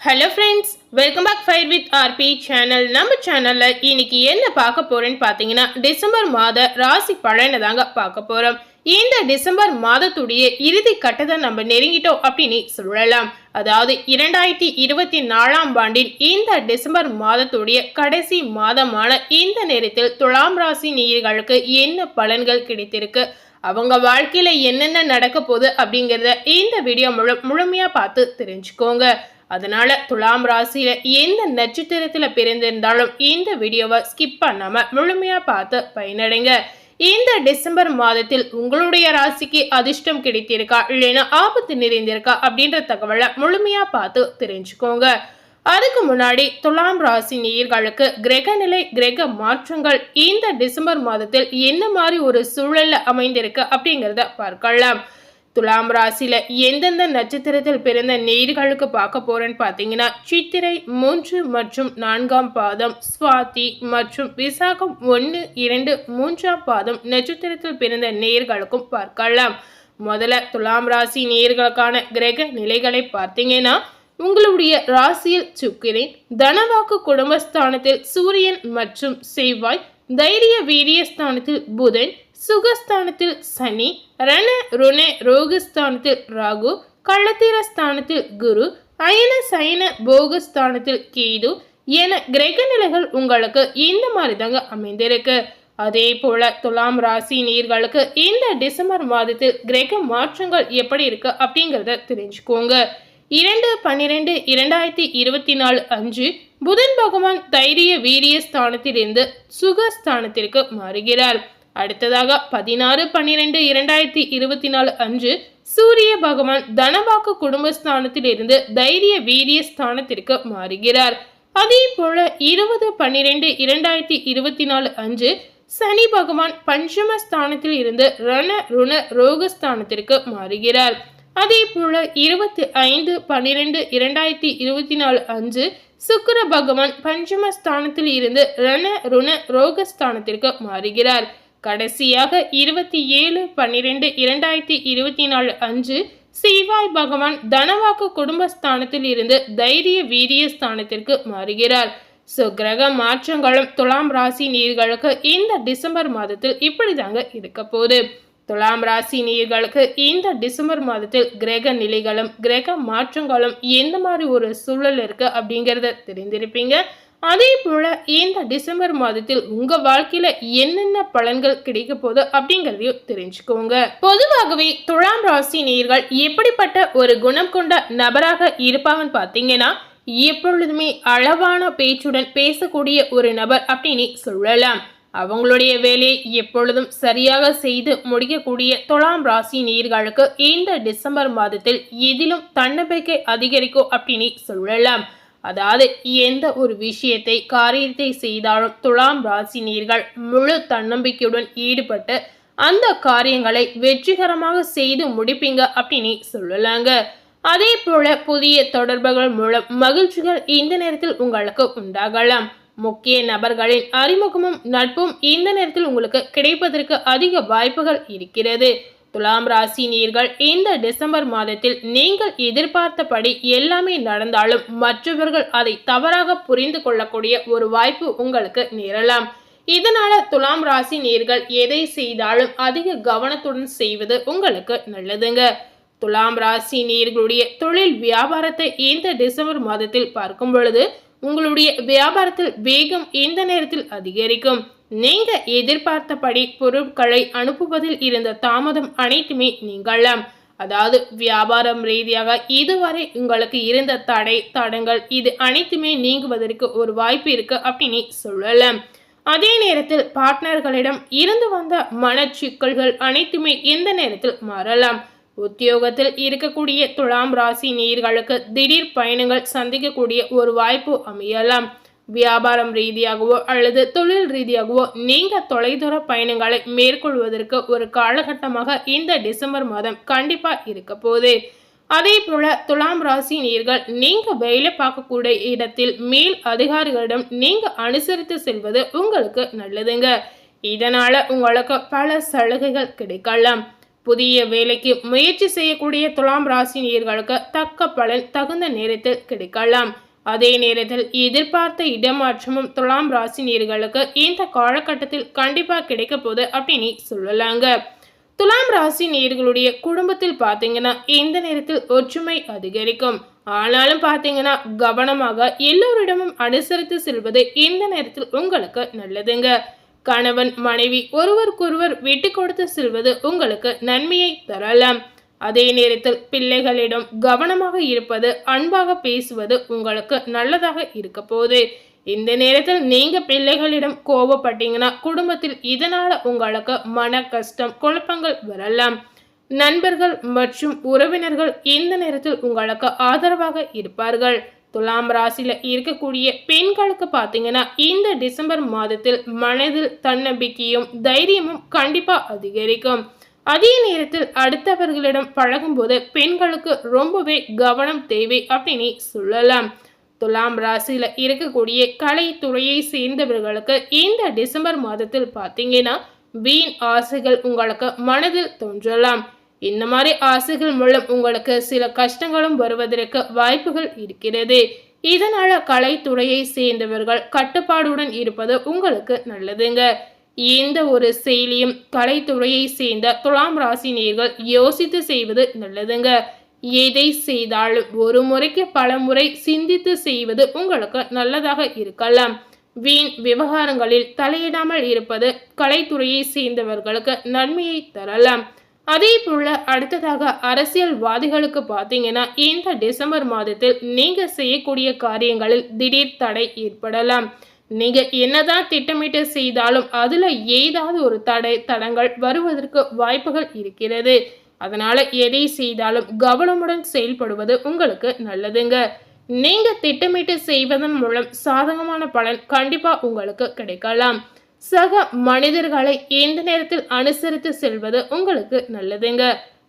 Hello friends welcome back fire with R B channel நம்ம சேனலில் இன்னைக்கு என்ன பார்க்க போகிறேன்னு பார்த்தீங்கன்னா டிசம்பர் மாத ராசி பலனை தாங்க பார்க்க போகிறோம் இந்த டிசம்பர் மாதத்துடைய இறுதி கட்டத்தை நம்ம நெருங்கிட்டோம் அப்படின்னு சொல்லலாம். அதாவது இரண்டாயிரத்தி இருபத்தி நாலாம் ஆண்டின் இந்த டிசம்பர் மாதத்துடைய கடைசி மாதமான இந்த நேரத்தில் துலாம் ராசி நேயர்களுக்கு என்ன பலன்கள் கிடைத்திருக்கு அவங்க வாழ்க்கையில் என்னென்ன நடக்க போகுது அப்படிங்கிறத இந்த வீடியோ முழு முழுமையாக பார்த்து தெரிஞ்சுக்கோங்க. அதனால துலாம் ராசியில எந்த நட்சத்திரத்துல பிறந்திருந்தாலும் இந்த வீடியோவை ஸ்கிப் பண்ணாம முழுமையா பார்த்து பயனடைங்க. இந்த டிசம்பர் மாதத்தில் உங்களுடைய ராசிக்கு அதிர்ஷ்டம் கிடைத்திருக்கா இல்லைன்னா ஆபத்து நிறைந்திருக்கா அப்படின்ற தகவலை முழுமையா பார்த்து தெரிஞ்சுக்கோங்க. அதுக்கு முன்னாடி துலாம் ராசி நேயர்களுக்கு கிரக நிலை கிரக மாற்றங்கள் இந்த டிசம்பர் மாதத்தில் என்ன மாதிரி ஒரு சூழல்ல அமைந்திருக்கு அப்படிங்கிறத பார்க்கலாம். துலாம் ராசியில எந்தெந்த நட்சத்திரத்தில் பிறந்த நேர்களுக்கு பார்க்க போறேன்னு பார்த்தீங்கன்னா சித்திரை மூன்று மற்றும் நான்காம் பாதம் சுவாதி மற்றும் விசாகம் ஒன்று இரண்டு மூன்றாம் பாதம் நட்சத்திரத்தில் பிறந்த நேர்களுக்கும் பார்க்கலாம். முதல்ல துலாம் ராசி நேர்களுக்கான கிரக நிலைகளை பார்த்தீங்கன்னா உங்களுடைய ராசியில் சுக்கிரன் தனவாக்கு குடும்பஸ்தானத்தில் சூரியன் மற்றும் செவ்வாய் தைரிய வீரியஸ்தானத்தில் புதன் சுகஸ்தானத்தில் சனி ரண ருண ரோகஸ்தானத்தில் ராகு கள்ளத்திரஸ்தானத்தில் குரு அயன சயன போகஸ்தானத்தில் கேது என கிரக நிலைகள் உங்களுக்கு இந்த மாதிரி தாங்க அமைந்திருக்கு. அதே போல துலாம் ராசி நீர்களுக்கு இந்த டிசம்பர் மாதத்தில் கிரக மாற்றங்கள் எப்படி இருக்கு அப்படிங்கிறத தெரிஞ்சுக்கோங்க. இரண்டு பன்னிரெண்டு இரண்டாயிரத்தி இருபத்தி நாலு அஞ்சு புதன் பகவான் தைரிய வீரிய ஸ்தானத்திலிருந்து சுகஸ்தானத்திற்கு மாறுகிறார். அடுத்ததாக பதினாறு பன்னிரெண்டு இரண்டாயிரத்தி இருபத்தி நாலு அன்று சூரிய பகவான் தனவாக்கு குடும்பஸ்தானத்திலிருந்து தைரிய வீரிய ஸ்தானத்திற்கு மாறுகிறார். அதே போல இருபது பன்னிரெண்டு இரண்டாயிரத்தி இருபத்தி நாலு அன்று சனி பகவான் பஞ்சம ஸ்தானத்தில் இருந்து ரண ருண ரோகஸ்தானத்திற்கு மாறுகிறார். அதே போல இருபத்தி ஐந்து பன்னிரெண்டு இரண்டாயிரத்தி இருபத்தி நாலு அன்று சுக்கர பகவான் பஞ்சம ஸ்தானத்தில் இருந்து ரண ருண ரோகஸ்தானத்திற்கு மாறுகிறார். கடைசியாக இருபத்தி ஏழு பன்னிரெண்டு இரண்டாயிரத்தி இருபத்தி நாலு அன்று சிவாய் பகவான் தனவாக்கு குடும்பஸ்தானத்தில் இருந்து தைரிய வீரிய ஸ்தானத்திற்கு மாறுகிறார். ஸோ கிரக மாற்றங்களும் துலாம் ராசி நீர்களுக்கு இந்த டிசம்பர் மாதத்தில் இப்படி தாங்க இருக்க போகுது. துலாம் ராசி நீர்களுக்கு இந்த டிசம்பர் மாதத்தில் கிரக நிலைகளும் கிரக மாற்றங்களும் எந்த மாதிரி ஒரு சூழல் இருக்குது அப்படிங்கிறத தெரிந்திருப்பீங்க. அதே போல் இந்த டிசம்பர் மாதத்தில் உங்கள் வாழ்க்கையில் என்னென்ன பலன்கள் கிடைக்க போகுது அப்படிங்கிறதையும் தெரிஞ்சுக்கோங்க. பொதுவாகவே துலாம் ராசி நேர்கள் எப்படிப்பட்ட ஒரு குணம் கொண்ட நபராக இருப்பாங்கன்னு பார்த்தீங்கன்னா எப்பொழுதுமே அளவான பேச்சுடன் பேசக்கூடிய ஒரு நபர் அப்படின்னு சொல்லலாம். அவங்களுடைய வேலையை எப்பொழுதும் சரியாக செய்து முடிக்கக்கூடிய துலாம் ராசி நேர்களுக்கு இந்த டிசம்பர் மாதத்தில் எதிலும் தன்னம்பிக்கை அதிகரிக்கும் அப்படின்னு சொல்லலாம். அதாவது எந்த ஒரு விஷயத்தை காரியத்தை செய்தாலும் துலாம் ராசி நீர்கள் முழு தன்னம்பிக்கையுடன் ஈடுபட்டு அந்த காரியங்களை வெற்றிகரமாக செய்து முடிப்பீங்க அப்படின்னு சொல்லலாங்க. அதே போல புதிய தொடர்புகள் மூலம் மகிழ்ச்சிகள் இந்த நேரத்தில் உங்களுக்கு உண்டாகலாம். முக்கிய நபர்களின் அறிமுகமும் நட்பும் இந்த நேரத்தில் உங்களுக்கு கிடைப்பதற்கு அதிக வாய்ப்புகள் இருக்கிறது. துலாம் ராசி நீர்கள் இந்த டிசம்பர் மாதத்தில் நீங்கள் எதிர்பார்த்தபடி எல்லாமே நடந்தாலும் மற்றவர்கள் அதை தவறாக புரிந்து கொள்ளக்கூடிய ஒரு வாய்ப்பு உங்களுக்கு நேரலாம். இதனால துலாம் ராசி நீர்கள் எதை செய்தாலும் அதிக கவனத்துடன் செய்வது உங்களுக்கு நல்லதுங்க. துலாம் ராசி நீர்களுடைய தொழில் வியாபாரத்தை இந்த டிசம்பர் மாதத்தில் பார்க்கும் பொழுது உங்களுடைய வியாபாரத்தில் வேகம் இந்த நேரத்தில் அதிகரிக்கும்? நீங்க எதிர்பார்த்தபடி பொருட்களை அனுப்புவதில் இருந்த தாமதம் அனைத்துமே நீங்களாம் அதாவது வியாபாரம் ரீதியாக இதுவரை உங்களுக்கு இருந்த தடை தடங்கள் இது அனைத்துமே நீங்குவதற்கு ஒரு வாய்ப்பு இருக்கு அப்படின்னு சொல்லலாம். அதே நேரத்தில் பார்ட்னர்களிடம் இருந்து வந்த மனச்சிக்கல்கள் அனைத்துமே இந்த நேரத்தில் மாறலாம்? உத்தியோகத்தில் இருக்கக்கூடிய துலாம் ராசி நீர்களுக்கு திடீர் பயணங்கள் சந்திக்கக்கூடிய ஒரு வாய்ப்பு அமையலாம். வியாபாரம் ரீதியாகவோ அல்லது தொழில் ரீதியாகவோ நீங்கள் தொலைதூர பயணங்களை மேற்கொள்வதற்கு ஒரு காலகட்டமாக இந்த டிசம்பர் மாதம் கண்டிப்பாக இருக்க போகுது. அதே போல துலாம் ராசி நீர்கள் நீங்கள் வேலை பார்க்கக்கூடிய இடத்தில் மேல் அதிகாரிகளிடம் நீங்கள் அனுசரித்து செல்வது உங்களுக்கு நல்லதுங்க. இதனால உங்களுக்கு பல சலுகைகள் கிடைக்கலாம். புதிய வேலைக்கு முயற்சி செய்யக்கூடிய துலாம் ராசி நீர்களுக்கு தக்க பலன் தகுந்த நேரத்தில் கிடைக்கலாம். அதே நேரத்தில் எதிர்பார்த்த இடமாற்றமும் துலாம் ராசி நேர்களுக்கு இந்த காலகட்டத்தில் கண்டிப்பாக கிடைக்க போகுது அப்படின்னு சொல்லலாங்க. துலாம் ராசி நேர்களுடைய குடும்பத்தில் பார்த்தீங்கன்னா இந்த நேரத்தில் ஒற்றுமை அதிகரிக்கும். ஆனாலும் பார்த்தீங்கன்னா கவனமாக எல்லோரிடமும் அனுசரித்து செல்வது இந்த நேரத்தில் உங்களுக்கு நல்லதுங்க. கணவன் மனைவி ஒருவருக்கொருவர் விட்டு கொடுத்து செல்வது உங்களுக்கு நன்மையை தரலாம். அதே நேரத்தில் பிள்ளைகளிடம் கவனமாக இருப்பது அன்பாக பேசுவது உங்களுக்கு நல்லதாக இருக்க போகுது. இந்த நேரத்தில் நீங்க பிள்ளைகளிடம் கோபப்பட்டீங்கன்னா குடும்பத்தில் இதனால உங்களுக்கு மன கஷ்டம் குழப்பங்கள் வரலாம். நண்பர்கள் மற்றும் உறவினர்கள் இந்த நேரத்தில் உங்களுக்கு ஆதரவாக இருப்பார்கள். துலாம் ராசியில இருக்கக்கூடிய பெண்களுக்கு பார்த்தீங்கன்னா இந்த டிசம்பர் மாதத்தில் மனதில் தன்னம்பிக்கையும் தைரியமும் கண்டிப்பா அதிகரிக்கும். அதே நேரத்தில் அடுத்தவர்களிடம் பழகும்போது பெண்களுக்கு ரொம்பவே கவனம் தேவை அப்படின்னு சொல்லலாம். துலாம் ராசியில் இருக்கக்கூடிய கலைத்துறையை சேர்ந்தவர்களுக்கு இந்த டிசம்பர் மாதத்தில் பார்த்தீங்கன்னா வீண் ஆசைகள் உங்களுக்கு மனதில் தோன்றலாம். இந்த மாதிரி ஆசைகள் மூலம் உங்களுக்கு சில கஷ்டங்களும் வருவதற்கு வாய்ப்புகள் இருக்கிறது. இதனால கலைத்துறையை சேர்ந்தவர்கள் கட்டுப்பாடுடன் இருப்பது உங்களுக்கு நல்லதுங்க. எந்த ஒரு செயலியும் கலைத்துறையை சேர்ந்த துலாம் ராசி நேர்கள் யோசித்து செய்வது நல்லதுங்க. எதை செய்தாலும் ஒரு முறைக்கு பல முறை சிந்தித்து செய்வது உங்களுக்கு நல்லதாக இருக்கலாம். வீண் விவகாரங்களில் தலையிடாமல் இருப்பது கலைத்துறையை சேர்ந்தவர்களுக்கு நன்மையை தரலாம். அதே போல அடுத்ததாக அரசியல்வாதிகளுக்கு பார்த்தீங்கன்னா இந்த டிசம்பர் மாதத்தில் நீங்க செய்யக்கூடிய காரியங்களில் திடீர் தடை ஏற்படலாம். நீங்கள் என்னதான் திட்டமிட்டு செய்தாலும் அதில் ஏதாவது ஒரு தடை தடங்கள் வருவதற்கு வாய்ப்புகள் இருக்கிறது. அதனால் எதை செய்தாலும் கவனமுடன் செயல்படுவது உங்களுக்கு நல்லதுங்க. நீங்கள் திட்டமிட்டு செய்வதன் மூலம் சாதகமான பலன் கண்டிப்பாக உங்களுக்கு கிடைக்கலாம். சக மனிதர்களை எந்த நேரத்தில் அனுசரித்து செல்வது உங்களுக்கு நல்லதுங்க.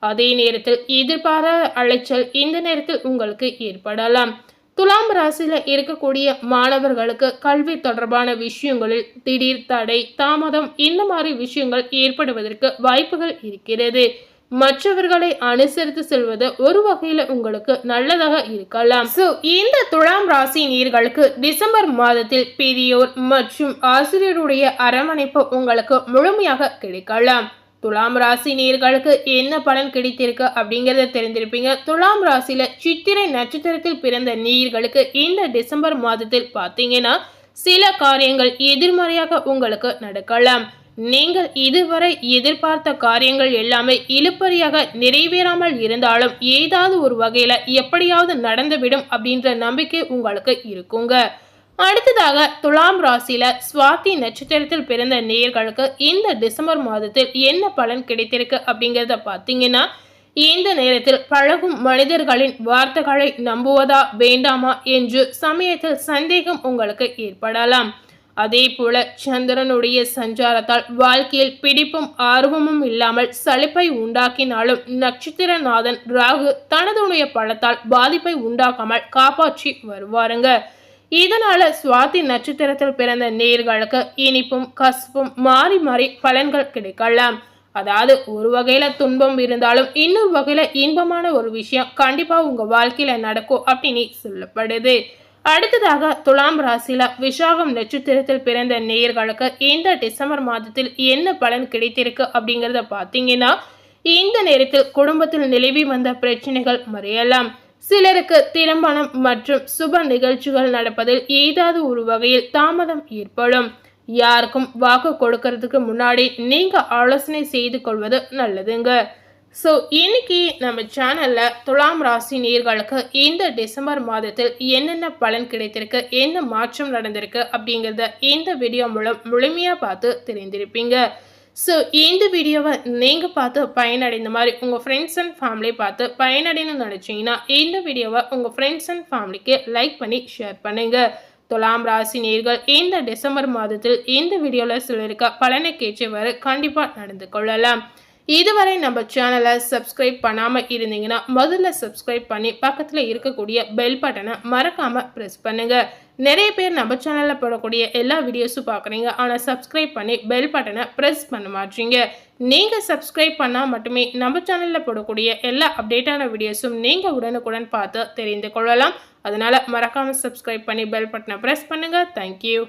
அதே நேரத்தில் எதிர்பாராத அலைச்சல் இந்த நேரத்தில் உங்களுக்கு ஏற்படலாம். துலாம் ராசியில் இருக்கக்கூடிய மாணவர்களுக்கு கல்வி தொடர்பான விஷயங்களில் திடீர் தடை தாமதம் இந்த மாதிரி விஷயங்கள் ஏற்படுவதற்கு வாய்ப்புகள் இருக்கிறது. மற்றவர்களை அனுசரித்து செல்வது ஒரு வகையில உங்களுக்கு நல்லதாக இருக்கலாம். சோ இந்த துலாம் ராசி நீர்களுக்கு டிசம்பர் மாதத்தில் பெரியோர் மற்றும் ஆசிரியருடைய அரவணைப்பு உங்களுக்கு முழுமையாக கிடைக்கலாம். துலாம் ராசி நீர்களுக்கு என்ன பலன் கிடைத்திருக்கு அப்படிங்கிறத தெரிஞ்சிருப்பீங்க துலாம் ராசியில சித்திரை நட்சத்திரத்தில் பிறந்த நீர்களுக்கு இந்த டிசம்பர் மாதத்தில் பார்த்தீங்கன்னா சில காரியங்கள் எதிர்மறையாக உங்களுக்கு நடக்கலாம். நீங்கள் இதுவரை எதிர்பார்த்த காரியங்கள் எல்லாமே இழுப்பறியாக நிறைவேறாமல் இருந்தாலும் ஏதாவது ஒரு வகையில எப்படியாவது நடந்துவிடும் அப்படின்ற நம்பிக்கை உங்களுக்கு இருக்குங்க. அடுத்ததாக துலாம் ராசியில சுவாதி நட்சத்திரத்தில் பிறந்த நேயர்களுக்கு இந்த டிசம்பர் மாதத்தில் என்ன பலன் கிடைத்திருக்கு அப்படிங்கிறத பார்த்தீங்கன்னா இந்த நேரத்தில் பழகும் மனிதர்களின் வார்த்தைகளை நம்புவதா வேண்டாமா என்று சமயத்தில் சந்தேகம் உங்களுக்கு ஏற்படலாம். அதே போல சந்திரனுடைய சஞ்சாரத்தால் வாழ்க்கையில் பிடிப்பும் ஆர்வமும் இல்லாமல் சலிப்பை உண்டாக்கினாலும் நட்சத்திரநாதன் ராகு தனதுடைய பழத்தால் பாதிப்பை உண்டாக்காமல் காப்பாற்றி வருவாருங்க. இதனால சுவாதி நட்சத்திரத்தில் பிறந்த நேர்களுக்கு இனிப்பும் கசப்பும் மாறி மாறி பலன்கள் கிடைக்கலாம். அதாவது ஒரு வகையில துன்பம் இருந்தாலும் இன்னொரு வகையில இன்பமான ஒரு விஷயம் கண்டிப்பா உங்க வாழ்க்கையில நடக்கும் அப்படின்னு சொல்லப்படுது. அடுத்ததாக துலாம் ராசியில விசாகம் நட்சத்திரத்தில் பிறந்த நேயர்களுக்கு இந்த டிசம்பர் மாதத்தில் என்ன பலன் கிடைத்திருக்கு அப்படிங்கிறத பார்த்தீங்கன்னா இந்த நேரத்தில் குடும்பத்தில் நிலவி வந்த பிரச்சனைகள் மறையலாம். சிலருக்கு திருமணம் மற்றும் சுப நிகழ்ச்சிகள் நடப்பதில் ஏதாவது ஒரு வகையில் தாமதம் ஏற்படும். யாருக்கும் வாக்கு கொடுக்கறதுக்கு முன்னாடி நீங்க ஆலோசனை செய்து கொள்வது நல்லதுங்க. ஸோ இன்னைக்கு நம்ம சேனலில் துலாம் ராசி நீர்களுக்கு இந்த டிசம்பர் மாதத்தில் என்னென்ன பலன் கிடைத்திருக்கு என்ன மாற்றம் நடந்திருக்கு அப்படிங்கிறத இந்த வீடியோ மூலம் முழுமையாக பார்த்து தெரிந்திருப்பீங்க. ஸோ இந்த வீடியோவை நீங்கள் பார்த்து பயனடைந்த மாதிரி உங்கள் ஃப்ரெண்ட்ஸ் அண்ட் ஃபேமிலி பார்த்து பயனடையணும்னு நினச்சிங்கன்னா இந்த வீடியோவை உங்கள் ஃப்ரெண்ட்ஸ் அண்ட் ஃபேமிலிக்கு லைக் பண்ணி ஷேர் பண்ணுங்கள் துலாம் ராசி நேர்கள் இந்த டிசம்பர் மாதத்தில் இந்த வீடியோவில் சொல்லியிருக்க பலனை கேட்டவாறு கண்டிப்பாக நடந்து கொள்ளலாம். இதுவரை நம்ம சேனலை சப்ஸ்கிரைப் பண்ணாமல் இருந்தீங்கன்னா முதல்ல சப்ஸ்கிரைப் பண்ணி பக்கத்தில் இருக்கக்கூடிய பெல் பட்டனை மறக்காமல் ப்ரெஸ் பண்ணுங்கள் நிறைய பேர் நம்ம சேனலில் போடக்கூடிய எல்லா வீடியோஸும் பார்க்குறீங்க. ஆனால் சப்ஸ்கிரைப் பண்ணி பெல் பட்டனை ப்ரெஸ் பண்ண மாட்டீங்க. நீங்கள் சப்ஸ்கிரைப் பண்ணால் மட்டுமே நம்ம சேனலில் போடக்கூடிய எல்லா அப்டேட்டான வீடியோஸும் நீங்கள் உடனுக்குடன் பார்த்து தெரிந்து கொள்ளலாம். அதனால் மறக்காமல் சப்ஸ்கிரைப் பண்ணி பெல் பட்டனை ப்ரெஸ் பண்ணுங்கள் தேங்க்யூ